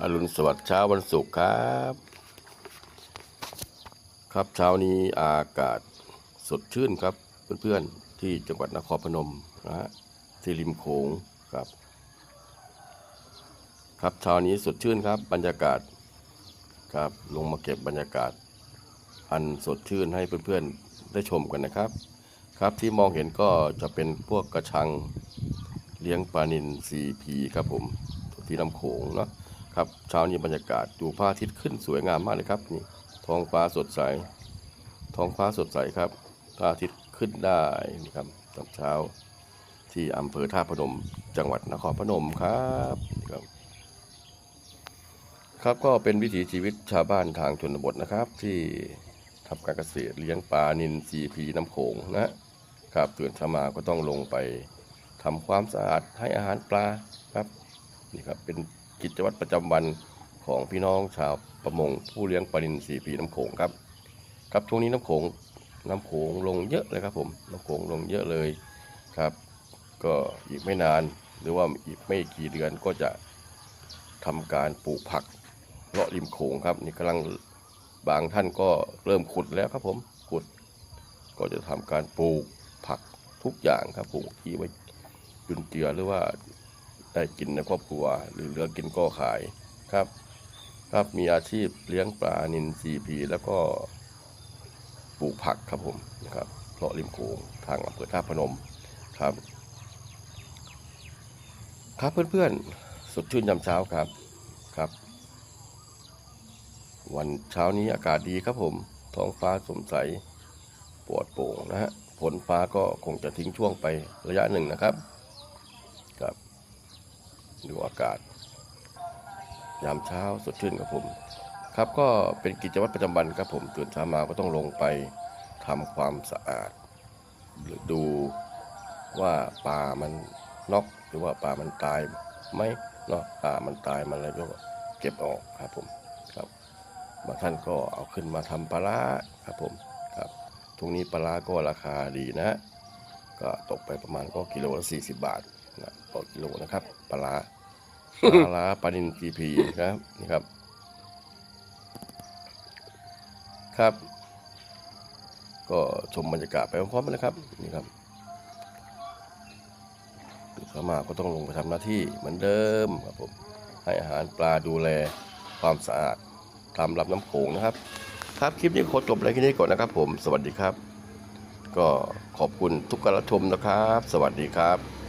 อรุณสวัสดิ์เช้าวันศุกร์ครับ ครับเช้านี้อากาศสดชื่นครับเพื่อนๆที่จังหวัดนครพนมนะฮะที่ริมโขงครับ ครับเช้านี้สดชื่นครับ บรรยากาศครับลงมาเก็บบรรยากาศ อันสดชื่นให้เพื่อนๆได้ชมกันนะครับ ครับที่มองเห็นก็จะเป็นพวกกระชังเลี้ยงปลานิลซีพีครับผมที่ลำโขงเนาะ ครับเช้านี้บรรยากาศดูพระอาทิตย์ขึ้นสวยงามมากเลยครับนี่ท้องฟ้าสดใส ท้องฟ้าสดใสครับพระอาทิตย์ขึ้นได้นี่ครับตอนเช้าที่อำเภอท่าพนม จังหวัดนครพนมครับครับ ครับก็เป็นวิถีชีวิตชาวบ้านทางชนบทนะครับ ที่ทำการเกษตรเลี้ยงปลานิลซีพีน้ำโขงนะครับตื่นเช้ามาก็ต้องลงไปทำความสะอาดให้อาหารปลาครับนี่ครับเป็น กิจวัตรประจำวันของพี่น้องชาวประมงผู้เลี้ยงปลานิลซีพีน้ำโขงครับ ครับช่วงนี้น้ำโขงน้ำโขงลงเยอะเลยครับผมน้ำโขงลงเยอะเลยครับ ก็อีกไม่นานหรือว่าอีกไม่กี่เดือนก็จะทำการปลูกผักเลาะริมโขงครับนี่กำลังบางท่านก็เริ่มขุดแล้วครับผมขุด ก็จะทำการปลูกผักทุกอย่างครับปลูกที่ไว้จุนเจือหรือว่า ได้กินในครอบครัว หรือเหลือกินก็ขายครับ ครับมีอาชีพเลี้ยงปลานินซีพีแล้วก็ปลูกผักครับผมนะครับเลาะริมโขงทางอำเภอท่าพนมครับ ครับเพื่อนๆสดชื่นยามเช้าครับครับ วันเช้านี้อากาศดีครับผมท้องฟ้าสดใสปลอดโป่งนะฮะฝนฟ้าก็คงจะทิ้งช่วงไประยะหนึ่งนะครับ ดูอากาศ ยามเช้าสดชื่นครับผม ครับก็เป็นกิจวัตรประจำวันครับผมตื่นเช้ามาก็ต้องลงไปทำความสะอาด หรือดูว่าปลามันนอกหรือว่าปลามันตายไหมเนาะปลามันตายมันอะไรก็เก็บออกครับผมครับบางท่านก็เอาขึ้นมาทำปลาครับผมครับทุกนี้ปลาก็ราคาดีนะ ก็ตกไปประมาณก็กิโลละสี่สิบบาทนะต่อกิโลนะครับปลา ปลาร้าปลานินจีพีครับนี่ครับ ครับ ก็ชมบรรยากาศไปพร้อมๆกันนะครับนี่ครับเช้ามาก็ต้องลงไปทำหน้าที่เหมือนเดิมครับผมให้อาหารปลาดูแลความสะอาดตามลำน้ำโขงนะครับ ครับคลิปนี้ขอจบอะไรแค่นี้ก่อนนะครับ ผม สวัสดีครับ ก็ขอบคุณทุกการรับชมนะครับ สวัสดีครับ